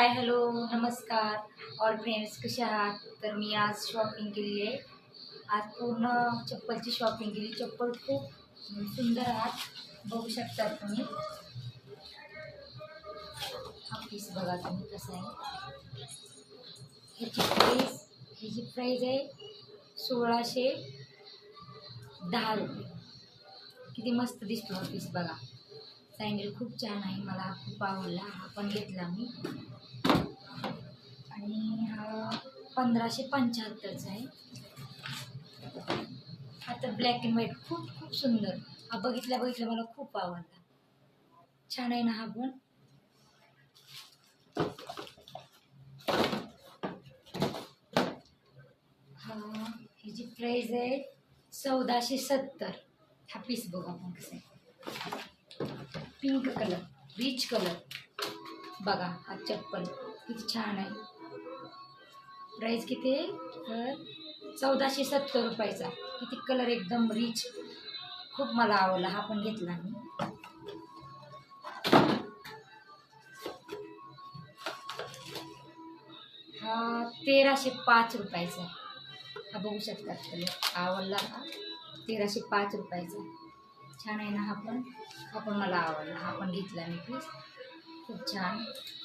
हाय hello नमस्कार. All friends कसे आहात? तर मी आज शॉपिंग केली आहे आज पूर्ण चप्पलची शॉपिंग केली. चप्पल खूप सुंदर आहात. बघू शकता तुम्ही. हा पीस बघा तुम्ही कसं आहे. ह्याची प्राईस ह्याची प्राईज आहे सोळाशे दहा रुपये. किती मस्त दिसतो हा पीस बघा. सँडल खूप छान आहे. मला खूप आवडला हा पण घेतला मी. आणि हा पंधराशे पंच्याहत्तरचा आहे. हा तर ब्लॅक अँड व्हाईट खूप खूप सुंदर. हा बघितल्या बघितल्या मला खूप आवडला. छान आहे ना हा पण हा ह्याची प्राईज आहे चौदाशे सत्तर. हा पीस बघू आपण कसं आहे. Pink colour rich colour. बघा हा चप्पल किती छान आहे. प्राईस किती आहे? तर चौदाशे सत्तर रुपयाचा. किती कलर एकदम रिच खूप मला आवडला हा पण घेतला मी. हा तेराशे पाच रुपयाचा हा बघू शकतात कलर आवडला हा तेराशे पाच रुपयाचा छान आहे ना हा पण. हा पण मला आवडला. हा पण घेतला मी पीस खूप छान.